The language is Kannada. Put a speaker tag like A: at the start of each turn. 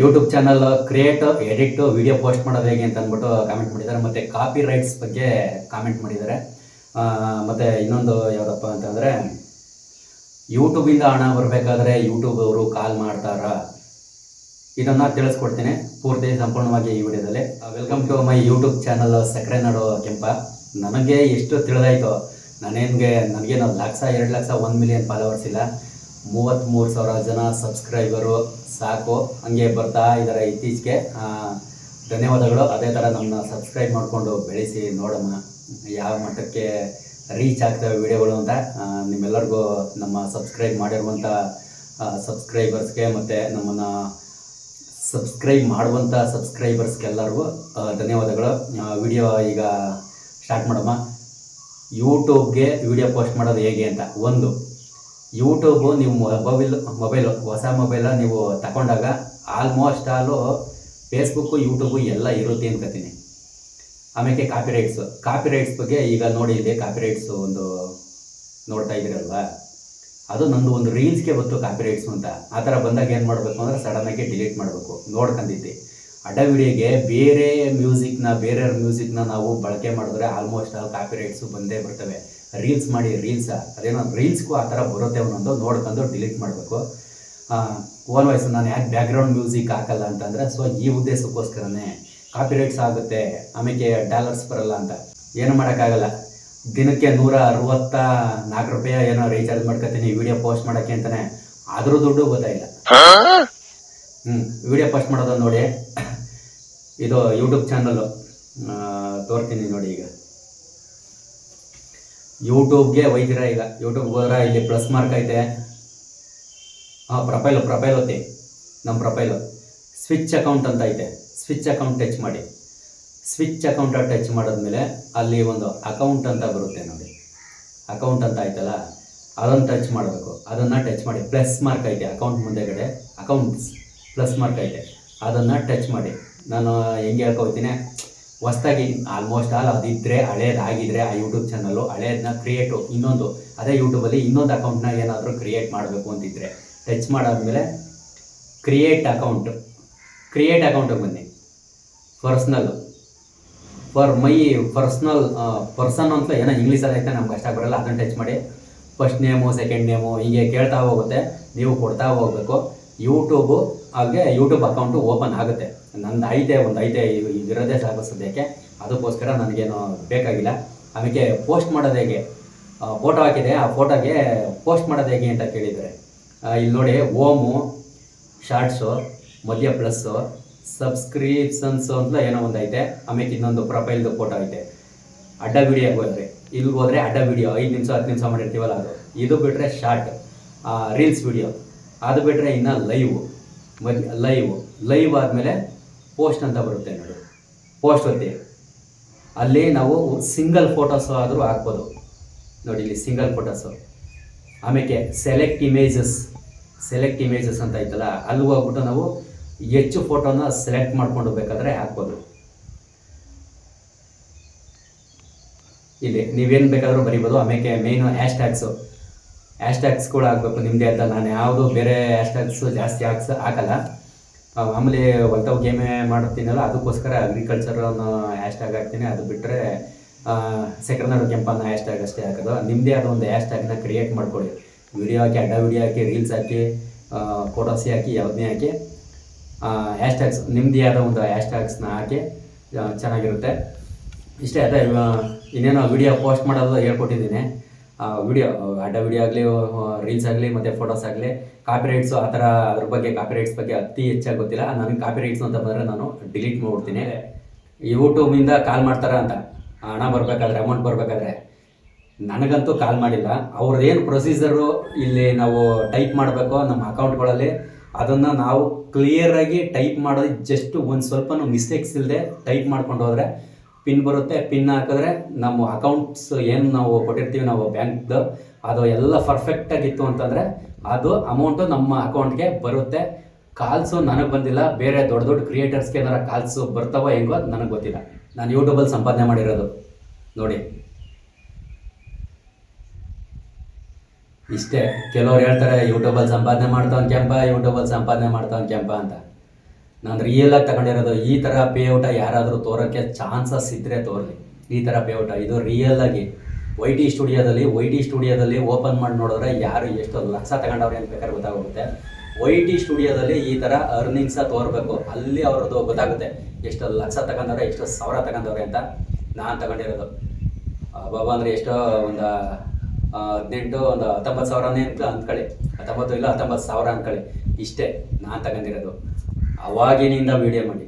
A: YouTube channel create edit video post ಮಾಡೋದು ಹೇಗೆ ಅಂತ ಅಂದ್ಬಿಟ್ಟು ಕಾಮೆಂಟ್ ಮಾಡಿದ್ದಾರೆ. ಮತ್ತು ಕಾಪಿ ರೈಟ್ಸ್ ಬಗ್ಗೆ ಕಾಮೆಂಟ್ ಮಾಡಿದ್ದಾರೆ. ಮತ್ತೆ ಇನ್ನೊಂದು ಯಾವುದಪ್ಪ ಅಂತಂದರೆ ಯೂಟ್ಯೂಬಿಂದ ಹಣ ಬರಬೇಕಾದ್ರೆ ಯೂಟ್ಯೂಬ್ ಅವರು ಕಾಲ್ ಮಾಡ್ತಾರಾ. ಇದನ್ನು ತಿಳಿಸ್ಕೊಡ್ತೀನಿ ಪೂರ್ತಿ ಸಂಪೂರ್ಣವಾಗಿ ಈ ವಿಡಿಯೋದಲ್ಲಿ. Welcome to my YouTube channel ಸಕ್ಕರೆ ನಾಡು ಕೆಂಪ. ನನಗೆ ಎಷ್ಟು ತಿಳಿದಾಯ್ತು, ನಾನೇನಿಗೆ, ನನಗೇನು ಲಕ್ಷ, ಎರಡು ಲಕ್ಷ, ಒಂದು ಮಿಲಿಯನ್ ಫಾಲೋವರ್ಸ್ ಇಲ್ಲ. ಮೂವತ್ತ್ಮೂರು ಸಾವಿರ ಜನ ಸಬ್ಸ್ಕ್ರೈಬರು ಸಾಕು. ಹಂಗೆ ಬರ್ತಾ ಇದ್ದಾರೆ ಇತ್ತೀಚೆಗೆ. ಧನ್ಯವಾದಗಳು. ಅದೇ ಥರ ನಮ್ಮನ್ನ ಸಬ್ಸ್ಕ್ರೈಬ್ ಮಾಡಿಕೊಂಡು ಬೆಳೆಸಿ ನೋಡೋಣ ಯಾವ ಮಟ್ಟಕ್ಕೆ ರೀಚ್ ಆಗ್ತವೆ ವಿಡಿಯೋಗಳು ಅಂತ. ನಿಮ್ಮೆಲ್ಲರಿಗೂ ನಮ್ಮ ಸಬ್ಸ್ಕ್ರೈಬ್ ಮಾಡಿರುವಂಥ ಸಬ್ಸ್ಕ್ರೈಬರ್ಸ್ಗೆ ಮತ್ತು ನಮ್ಮನ್ನು ಸಬ್ಸ್ಕ್ರೈಬ್ ಮಾಡುವಂಥ ಸಬ್ಸ್ಕ್ರೈಬರ್ಸ್ಗೆಲ್ಲರಿಗೂ ಧನ್ಯವಾದಗಳು. ವಿಡಿಯೋ ಈಗ ಸ್ಟಾರ್ಟ್ ಮಾಡಮ್ಮ ಯೂಟ್ಯೂಬ್ಗೆ ವಿಡಿಯೋ ಪೋಸ್ಟ್ ಮಾಡೋದು ಹೇಗೆ ಅಂತ. ಒಂದು ಯೂಟ್ಯೂಬು ನೀವು ಮೊಬೈಲ್ ಮೊಬೈಲು ಹೊಸ ಮೊಬೈಲ ನೀವು ತಗೊಂಡಾಗ ಆಲ್ಮೋಸ್ಟ್ ಆಲು ಫೇಸ್ಬುಕ್ಕು ಯೂಟ್ಯೂಬು ಎಲ್ಲ ಇರುತ್ತೆ ಅನ್ಕೋತೀನಿ ಆಮೇಲೆ ಕಾಪಿ ರೈಟ್ಸು ಕಾಪಿ ರೈಟ್ಸ್ ಬಗ್ಗೆ ಈಗ ನೋಡಿ ಇದೆ ಕಾಪಿ ರೈಟ್ಸು ಒಂದು ನೋಡ್ತಾ ಇದ್ದೀರಲ್ವಾ? ಅದು ನಂದು ಒಂದು ರೀಲ್ಸ್ಗೆ ಬಂತು ಕಾಪಿ ರೈಟ್ಸು ಅಂತ. ಆ ಥರ ಬಂದಾಗ ಏನು ಮಾಡಬೇಕು ಅಂದರೆ ಸಡನ್ನಾಗಿ ಡಿಲೀಟ್ ಮಾಡಬೇಕು. ನೋಡ್ಕೊಂಡಿದ್ದೆ. ಅಡ್ಡ ವಿಡಿಯೋಗೆ ಬೇರೆ ಮ್ಯೂಸಿಕ್ನ ಬೇರೆಯವ್ರ ಮ್ಯೂಸಿಕ್ನ ನಾವು ಬಳಕೆ ಮಾಡಿದ್ರೆ ಆಲ್ಮೋಸ್ಟ್ ಆಲ್ ಕಾಪಿ ರೈಟ್ಸು ಬಂದೇ ಬರ್ತವೆ. ರೀಲ್ಸ್ ಮಾಡಿ ರೀಲ್ಸ ಅದೇನೋ ರೀಲ್ಸ್ಗೂ ಆ ಥರ ಬರುತ್ತೆ ಒಂದೊಂದು ನೋಡ್ಕೊಂಡು ಡಿಲೀಟ್ ಮಾಡಬೇಕು. ಓನ್ ವಾಯ್ಸ್ ನಾನು ಯಾಕೆ ಬ್ಯಾಕ್ಗ್ರೌಂಡ್ ಮ್ಯೂಸಿಕ್ ಹಾಕಲ್ಲ ಅಂತಂದರೆ ಸೊ ಈ ಉದ್ದೇಶಕ್ಕೋಸ್ಕರನೇ ಕಾಪಿ ರೈಟ್ಸ್ ಆಗುತ್ತೆ ಆಮೇಲೆ ಡಾಲರ್ಸ್ ಬರಲ್ಲ ಅಂತ. ಏನು ಮಾಡೋಕ್ಕಾಗಲ್ಲ. ದಿನಕ್ಕೆ ನೂರ ಅರವತ್ತ ನಾಲ್ಕು ರೂಪಾಯಿ ಏನೋ ರೀಚಾರ್ಜ್ ಮಾಡ್ಕೊತೀನಿ ವಿಡಿಯೋ ಪೋಸ್ಟ್ ಮಾಡೋಕ್ಕೆ ಅಂತಾನೆ. ಆದರೂ ದುಡ್ಡು ಗೊತ್ತಾಯಿಲ್ಲ ಹ್ಞೂ ವಿಡಿಯೋ ಪೋಸ್ಟ್ ಮಾಡೋದು ನೋಡಿ. ಇದು ಯೂಟ್ಯೂಬ್ ಚಾನಲ್ಲು ತೋರ್ತೀನಿ ನೋಡಿ ಈಗ. ಯೂಟ್ಯೂಬ್ಗೆ ಒಯ್ದಿರ ಈಗ. ಯೂಟ್ಯೂಬ್ಗೆ ಹೋದ್ರೆ ಇಲ್ಲಿ ಪ್ಲಸ್ ಮಾರ್ಕ್ ಐತೆ. ಹಾಂ ಪ್ರೊಫೈಲು ಪ್ರೊಫೈಲ್ ಒತ್ತಿ ನಮ್ಮ ಪ್ರೊಫೈಲು ಸ್ವಿಚ್ ಅಕೌಂಟ್ ಅಂತ ಐತೆ. ಸ್ವಿಚ್ ಅಕೌಂಟ್ ಟಚ್ ಮಾಡಿ. ಸ್ವಿಚ್ ಅಕೌಂಟ್ ಟಚ್ ಮಾಡಿದ್ಮೇಲೆ ಅಲ್ಲಿ ಒಂದು ಅಕೌಂಟ್ ಅಂತ ಬರುತ್ತೆ ನೋಡಿ. ಅಕೌಂಟ್ ಅಂತ ಆಯ್ತಲ್ಲ, ಅದನ್ನು ಟಚ್ ಮಾಡಬೇಕು. ಅದನ್ನು ಟಚ್ ಮಾಡಿ. ಪ್ಲಸ್ ಮಾರ್ಕ್ ಐತೆ ಅಕೌಂಟ್ ಮುಂದೆಗಡೆ. ಅಕೌಂಟ್ಸ್ ಪ್ಲಸ್ ಮಾರ್ಕ್ ಐತೆ. ಅದನ್ನು ಟಚ್ ಮಾಡಿ. ನಾನು ಹೆಂಗೆ ಹೇಳ್ಕೊಳ್ತೀನಿ? ಹೊಸ್ದಾಗಿ ಆಲ್ಮೋಸ್ಟ್ ಆಲ್ ಅದಿದ್ದರೆ ಹಳೇದಾಗಿದ್ದರೆ ಆ ಯೂಟ್ಯೂಬ್ ಚಾನಲ್ಲು ಹಳೇದನ್ನ ಕ್ರಿಯೇಟು ಇನ್ನೊಂದು, ಅದೇ ಯೂಟ್ಯೂಬಲ್ಲಿ ಇನ್ನೊಂದು ಅಕೌಂಟ್ನ ಏನಾದರೂ ಕ್ರಿಯೇಟ್ ಮಾಡಬೇಕು ಅಂತಿದ್ರೆ ಟಚ್ ಮಾಡಾದ್ಮೇಲೆ ಕ್ರಿಯೇಟ್ ಅಕೌಂಟ್ ಕ್ರಿಯೇಟ್ ಅಕೌಂಟಿಗೆ ಬನ್ನಿ. Personal for my personal person ಅಂತ ಏನೋ ಇಂಗ್ಲೀಷಲ್ಲಿ ಐತೆ, ನಮ್ಗೆ ಕಷ್ಟ ಬರಲ್ಲ, ಅದನ್ನು ಟಚ್ ಮಾಡಿ. ಫಸ್ಟ್ ನೇಮು ಸೆಕೆಂಡ್ ನೇಮು ಹೀಗೆ ಕೇಳ್ತಾ ಹೋಗುತ್ತೆ, ನೀವು ಕೊಡ್ತಾ ಹೋಗಬೇಕು. ಯೂಟ್ಯೂಬು ಹಾಗೆ ಯೂಟ್ಯೂಬ್ ಅಕೌಂಟು ಓಪನ್ ಆಗುತ್ತೆ. ನಂದು ಐತೆ, ಒಂದು ಐತೆ ಇರೋದೇ ಸಾಕು ಸದ್ಯಕ್ಕೆ ಅದಕ್ಕೋಸ್ಕರ ನನಗೇನು ಬೇಕಾಗಿಲ್ಲ. ಆಮೇಲೆ ಪೋಸ್ಟ್ ಮಾಡೋದು ಹೇಗೆ? ಫೋಟೋ ಹಾಕಿದೆ. ಆ ಫೋಟೋಗೆ ಪೋಸ್ಟ್ ಮಾಡೋದು ಹೇಗೆ ಅಂತ ಕೇಳಿದ್ದಾರೆ ಇಲ್ಲಿ ನೋಡಿ, ಓಮು ಶಾರ್ಟ್ಸು ಮಧ್ಯ ಪ್ಲಸ್ಸು ಸಬ್ಸ್ಕ್ರಿಪ್ಷನ್ಸು ಅಂತ ಏನೋ ಒಂದು ಐತೆ. ಆಮೇಲೆ ಇನ್ನೊಂದು ಪ್ರೊಫೈಲ್ದು ಫೋಟೋ ಐತೆ. ಅಡ್ಡ ವಿಡಿಯೋಗೆ ಹೋದರೆ. ಇಲ್ಲಿಗೆ ಹೋದರೆ ಅಡ್ಡ ವಿಡಿಯೋ ಐದು ನಿಮಿಷ, ಹತ್ತು ನಿಮಿಷ ಮಾಡಿರ್ತೀವಲ್ಲ ಅದು. ಇದು ಬಿಟ್ಟರೆ ಶಾರ್ಟ್ ರೀಲ್ಸ್ ವಿಡಿಯೋ ಅದು ಬಿಟ್ಟರೆ ಇನ್ನು ಲೈವ್ ಮದ್ ಲೈವ್ ಲೈವ್ ಆದಮೇಲೆ ಪೋಸ್ಟ್ ಅಂತ ಬರುತ್ತೆ ನೋಡಿ. ಪೋಸ್ಟ್ ಒತ್ತಿ ಅಲ್ಲಿ ನಾವು ಸಿಂಗಲ್ ಫೋಟೋಸ್ ಆದರೂ ಹಾಕ್ಬೋದು. ನೋಡಿ ಇಲ್ಲಿ ಸಿಂಗಲ್ ಫೋಟೋಸು ಆಮೇಲೆ ಸೆಲೆಕ್ಟ್ ಇಮೇಜಸ್ ಸೆಲೆಕ್ಟ್ ಇಮೇಜಸ್ ಅಂತ ಐತಲ್ಲ ಅಲ್ಲಿ ಹೋಗ್ಬಿಟ್ಟು ನಾವು ಹೆಚ್ಚು ಫೋಟೋನ ಸೆಲೆಕ್ಟ್ ಮಾಡ್ಕೊಂಡು ಬೇಕಾದರೆ ಹಾಕ್ಬೋದು. ಇಲ್ಲಿ ನೀವೇನು ಬೇಕಾದರೂ ಬರಿಬೋದು. ಆಮೇಲೆ main hash tags hash tags ಕೂಡ ಹಾಕ್ಬೇಕು ನಿಮ್ಮದೇ ಅಂತ. ನಾನು ಯಾವುದು ಬೇರೆ ಹ್ಯಾಶ್ ಟ್ಯಾಗ್ಸು ಜಾಸ್ತಿ ಹಾಕ್ಸ, ಹಾಕಲ್ಲ. ಮಾಮೂಲಿ ಹೊಲ್ತಾವ್ ಗೇಮೇ ಮಾಡ್ತೀನಲ್ಲ ಅದಕ್ಕೋಸ್ಕರ ಅಗ್ರಿಕಲ್ಚರ್ ಅನ್ನೋ ಹ್ಯಾಶ್ ಟ್ಯಾಗ್ ಹಾಕ್ತೀನಿ. ಅದು ಬಿಟ್ಟರೆ ಸೆಕೆಂಡ್ ಅನ್ನೋ ಹ್ಯಾಶ್ ಟ್ಯಾಗ್ ಅಷ್ಟೇ ಹಾಕೋದು. ನಿಮ್ಮದೇ ಆದ ಒಂದು ಹ್ಯಾಶ್ ಟ್ಯಾಗ್ನ ಕ್ರಿಯೇಟ್ ಮಾಡ್ಕೊಳ್ಳಿ. ವಿಡಿಯೋ ಹಾಕಿ, ಅಡ್ಡ ವಿಡಿಯೋ ಹಾಕಿ ರೀಲ್ಸ್ ಹಾಕಿ ಫೋಟೋಸ್ ಹಾಕಿ ಯಾವುದನ್ನೇ ಹಾಕಿ ಹ್ಯಾಶ್ ಟ್ಯಾಗ್ಸ್ ನಿಮ್ಮದೇ ಆದ ಒಂದು ಹ್ಯಾಶ್ ಟ್ಯಾಗ್ಸ್ನ ಹಾಕಿ ಚೆನ್ನಾಗಿರುತ್ತೆ. ಇಷ್ಟೇ ಅದೇ ಇನ್ನೇನೋ ವಿಡಿಯೋ ಪೋಸ್ಟ್ ಮಾಡೋದು ಹೇಳ್ಕೊಟ್ಟಿದ್ದೀನಿ. ವಿಡಿಯೋ, ಅಡ್ಡ ವಿಡಿಯೋ ಆಗಲಿ ರೀಲ್ಸ್ ಆಗಲಿ, ಮತ್ತು ಫೋಟೋಸ್ ಆಗಲಿ ಕಾಪಿರೈಟ್ಸು ಆ ಥರ ಅದ್ರ ಬಗ್ಗೆ ಕಾಪಿರೈಟ್ಸ್ ಬಗ್ಗೆ ಅತಿ ಹೆಚ್ಚಾಗಿ ಗೊತ್ತಿಲ್ಲ. ನನಗೆ ಕಾಪಿರೈಟ್ಸ್ ಅಂತ ಬಂದರೆ ನಾನು ಡಿಲೀಟ್ ಮಾಡ್ಬಿಡ್ತೀನಿ. ಯೂಟ್ಯೂಬಿಂದ ಕಾಲ್ ಮಾಡ್ತಾರ ಅಂತ. ಹಣ ಬರಬೇಕಾದ್ರೆ ಅಮೌಂಟ್ ಬರಬೇಕಾದ್ರೆ. ನನಗಂತೂ ಕಾಲ್ ಮಾಡಿಲ್ಲ. ಅವ್ರದ್ದೇನು ಪ್ರೊಸೀಜರು ಇಲ್ಲಿ ನಾವು ಟೈಪ್ ಮಾಡಬೇಕು ನಮ್ಮ ಅಕೌಂಟ್ಗಳಲ್ಲಿ ಅದನ್ನು ನಾವು ಕ್ಲಿಯರಾಗಿ ಟೈಪ್ ಮಾಡೋದು ಜಸ್ಟ್ ಒಂದು ಸ್ವಲ್ಪನೂ ಮಿಸ್ಟೇಕ್ಸ್ ಇಲ್ಲದೆ ಟೈಪ್ ಮಾಡ್ಕೊಂಡು ಹೋದರೆ ಪಿನ್ ಬರುತ್ತೆ, ಪಿನ್ ಹಾಕಿದ್ರೆ ನಮ್ಮ ಅಕೌಂಟ್ಸ್ ಏನು ನಾವು ಕೊಟ್ಟಿರ್ತೀವಿ, ನಾವು ಬ್ಯಾಂಕ್ದು, ಅದು ಎಲ್ಲ ಪರ್ಫೆಕ್ಟಾಗಿತ್ತು ಅಂತಂದರೆ ಅದು ಅಮೌಂಟು ನಮ್ಮ ಅಕೌಂಟ್ಗೆ ಬರುತ್ತೆ. ಕಾಲ್ಸು ನನಗೆ ಬಂದಿಲ್ಲ, ಬೇರೆ ದೊಡ್ಡ ದೊಡ್ಡ ಕ್ರಿಯೇಟರ್ಸ್ಗೆ ಏನಾರ ಕಾಲ್ಸು ಬರ್ತಾವೋ ಹೆಂಗೋ ಅದು ನನಗೆ ಗೊತ್ತಿಲ್ಲ. ನಾನು ಯೂಟ್ಯೂಬಲ್ಲಿ ಸಂಪಾದನೆ ಮಾಡಿರೋದು, ನೋಡಿ. ಇಷ್ಟೇ, ಕೆಲವ್ರು ಹೇಳ್ತಾರೆ ಯೂಟ್ಯೂಬಲ್ಲಿ ಸಂಪಾದನೆ ಮಾಡ್ತಾವ್ ಕೆಂಪ ಯೂಟ್ಯೂಬಲ್ಲಿ ಸಂಪಾದನೆ ಮಾಡ್ತಾವ್ ಕೆಂಪ ಅಂತ. ನಾನು ರಿಯಲಾಗಿ ತಗೊಂಡಿರೋದು ಈ ಥರ ಪೇಔಟ ಯಾರಾದರೂ ತೋರೋಕ್ಕೆ ಚಾನ್ಸಸ್ ಇದ್ದರೆ ತೋರಲಿ. ಈ ಥರ ಪೇಔಟ ಇದು ರಿಯಲ್ ಆಗಿ ವೈ ಟಿ ಸ್ಟುಡಿಯೋದಲ್ಲಿ ವೈ ಟಿ ಸ್ಟುಡಿಯೋದಲ್ಲಿ ಓಪನ್ ಮಾಡಿ ನೋಡಿದ್ರೆ ಯಾರು ಎಷ್ಟು ಲಕ್ಷ ತಗೊಂಡವ್ರೆ ಅಂತ ಬೇಕಾದ್ರೆ ಗೊತ್ತಾಗುತ್ತೆ. ವೈ ಟಿ ಸ್ಟುಡಿಯೋದಲ್ಲಿ ಈ ಥರ ಅರ್ನಿಂಗ್ಸ ತೋರಬೇಕು. ಅಲ್ಲಿ ಅವ್ರದ್ದು ಗೊತ್ತಾಗುತ್ತೆ ಎಷ್ಟು ಲಕ್ಷ ತಗೊಂಡವ್ರೆ, ಎಷ್ಟು ಸಾವಿರ ತಗೊಂಡವ್ರೆ ಅಂತ ನಾನು ತಗೊಂಡಿರೋದು. ಬಾಬಾ ಅಂದರೆ ಎಷ್ಟೋ ಒಂದು ಹದಿನೆಂಟು, ಒಂದು ಹತ್ತೊಂಬತ್ತು ಸಾವಿರನೇ ಅಂತ ಅಂದ್ಕೊಳ್ಳಿ. ಹತ್ತೊಂಬತ್ತು ಇಲ್ಲ ಹತ್ತೊಂಬತ್ತು ಸಾವಿರ ಅಂದ್ಕೊಳ್ಳಿ. ಇಷ್ಟೇ ನಾನು ತಗೊಂಡಿರೋದು. ಅವಾಗಿನಿಂದ ಮೀಡಿಯಂ ಮಾಡಿ